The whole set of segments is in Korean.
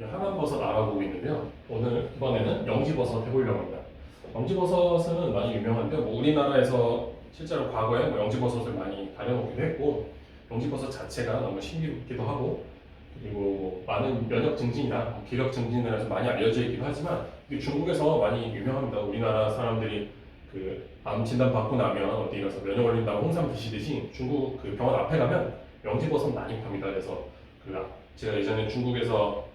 이제 하남버섯 알아보고 있는데요. 오늘 이번에는 영지버섯 해보려고 합니다. 영지버섯은 많이 유명한데 뭐 우리나라에서 실제로 과거에 뭐 영지버섯을 많이 다려놓기도 했고 영지버섯 자체가 너무 신비롭기도 하고 그리고 뭐 많은 면역 증진이나 뭐 기력 증진을 해서 많이 알려져 있기도 하지만 중국에서 많이 유명합니다. 우리나라 사람들이 그 암 진단 받고 나면 어디 가서 면역 걸린다고 홍삼 드시듯이 중국 그 병원 앞에 가면 영지버섯 많이 팝니다. 그래서 그 아- 제가 예전에 중국에서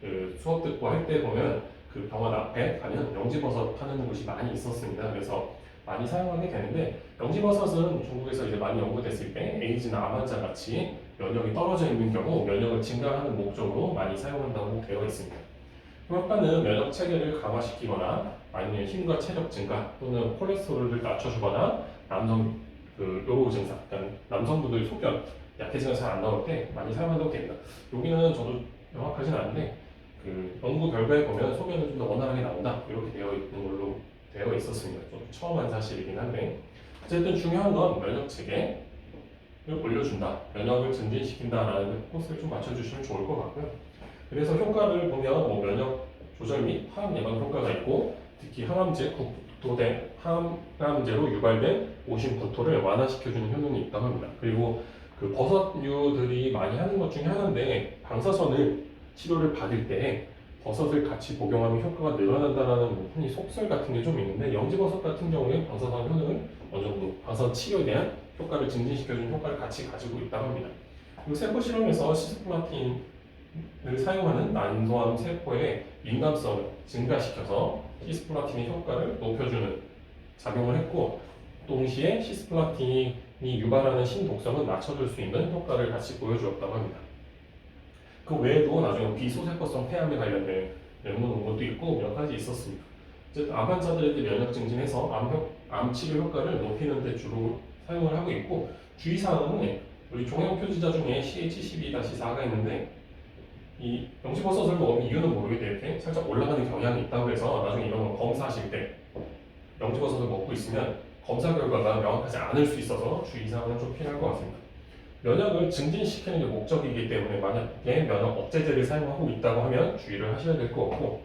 그 수업 듣고 할 때 보면 그 병원 앞에 가면 영지버섯 파는 곳이 많이 있었습니다. 그래서 많이 사용하게 되는데 영지버섯은 중국에서 이제 많이 연구됐을 때 에이즈나 암 환자 같이 면역이 떨어져 있는 경우 면역을 증가하는 목적으로 많이 사용한다고 되어 있습니다. 효과는 면역 체계를 강화시키거나 아니면 힘과 체력 증가 또는 콜레스테롤을 낮춰주거나 남성 그 요로 증상, 그러니까 남성분들 소변 약해지는 잘안 나올 때 많이 사용한다고 됩니다. 여기는 저도 명확하진 않은데 그 연구 결과에 보면 소변은 좀 더 원활하게 나온다 이렇게 되어 있는 걸로 되어 있었습니다. 좀 처음 한 사실이긴 한데 어쨌든 중요한 건 면역 체계를 올려준다, 면역을 증진시킨다라는 코스를 좀 맞춰주시면 좋을 것 같고요. 그래서 효과를 보면 뭐 면역 조절 및 항암 예방 효과가 있고 특히 항암제 구토된 항암제로 유발된 오심 구토를 완화시켜주는 효능이 있다고 합니다. 그리고 그 버섯류들이 많이 하는 것 중에 하나인데 방사선을 치료를 받을 때 버섯을 같이 복용하면 효과가 늘어난다라는 뭐 흔히 속설 같은 게 좀 있는데 영지버섯 같은 경우에 방사선 효능을 어느 정도 방사선 치료에 대한 효과를 증진시켜주는 효과를 같이 가지고 있다고 합니다. 그리고 세포 실험에서 시스플라틴을 사용하는 난소암 세포의 민감성을 증가시켜서 시스플라틴의 효과를 높여주는 작용을 했고 동시에 시스플라틴이 유발하는 신독성을 낮춰줄 수 있는 효과를 같이 보여주었다고 합니다. 그 외에도 나중에 비소세포성 폐암에 관련된 연구 논문도 있고 몇 가지 있었습니다. 어쨌든 암 환자들에게 면역 증진해서 암, 효- 암 치료 효과를 높이는 데 주로 사용을 하고 있고 주의사항은 우리 종양 표지자 중에 CH12-4가 있는데 이 영지버섯을 먹으면 이유는 모르겠는데 살짝 올라가는 경향이 있다고 해서 나중에 이런 거 검사하실 때 영지버섯을 먹고 있으면 검사 결과가 명확하지 않을 수 있어서 주의사항은 좀 필요할 것 같습니다. 면역을 증진시키는 게 목적이기 때문에 만약에 면역 억제제를 사용하고 있다고 하면 주의를 하셔야 될 것 같고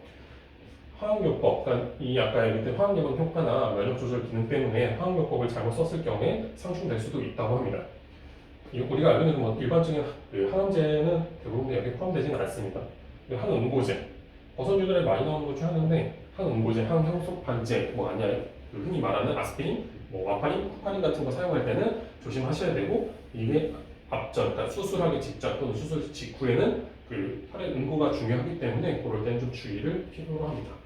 화학요법, 그러니까 이 아까 얘기했던 화학예방 효과나 면역 조절 기능 때문에 화학요법을 잘못 썼을 경우에 상충될 수도 있다고 합니다. 이 우리가 알고 있는 뭐 일반적인 그 항암제는 대부분 여기 포함되지는 않습니다. 그 항응고제, 버섯류들에 많이 나오는 것 중 하나인데 항응고제, 항형소판제, 뭐 아니야 그 흔히 말하는 아스피린, 뭐 와파린, 쿠파린 같은 거 사용할 때는 조심하셔야 되고 이게 앞전, 그러니까 수술하기 직전 또는 수술 직후에는 그 혈액 응고가 중요하기 때문에 그럴 때는 좀 주의를 필요로 합니다.